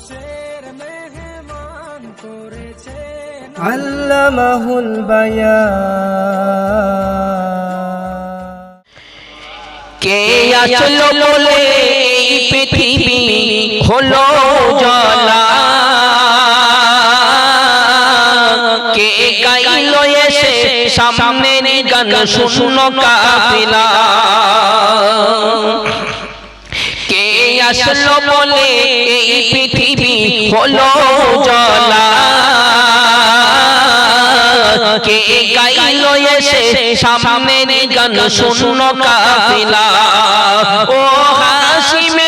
মানুষের মেহমান করেছে আল্লামাহুল বায়ান কে আসলো বলে পৃথিবী হলো জলা কে গাইলো এসে সামনের গান শুনো কাফিলা? আসলো বলে এই পৃথিবী হলো জলা কে গাইলো এসে সামনে গান শুনো কাফিলা। ও হাসিমে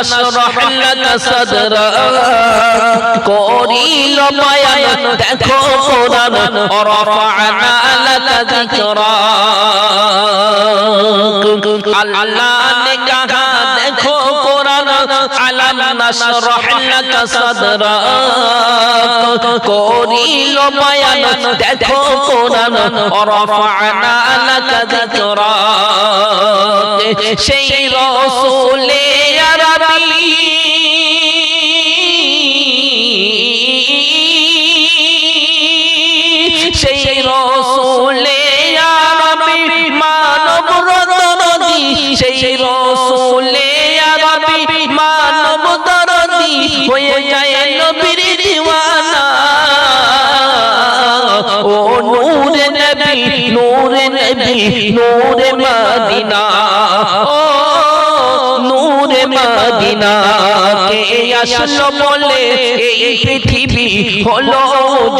আলাম নাশরাহ লাকা সাদরা করিল বায়ান দেখো কুরান রফা'না লাকা যিকরা আল্লাহ ने নাশরাহ লাকা সাদরা করিল বায়ান দেখো কোরআন রফা'না লাকা যিকরা সেই রাসূলে আরবি হয়ে যায় নবীর দিওয়ানা। ও নূরে নবী নূরে নবী, নূরে মদিনা। ও নূরে মদিনা, কে আসলো বলে এই পৃথিবী হলো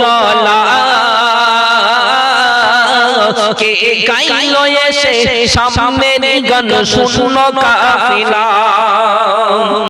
জলা কে গাইলো এসে সামনের গান শুনো কাফিলা।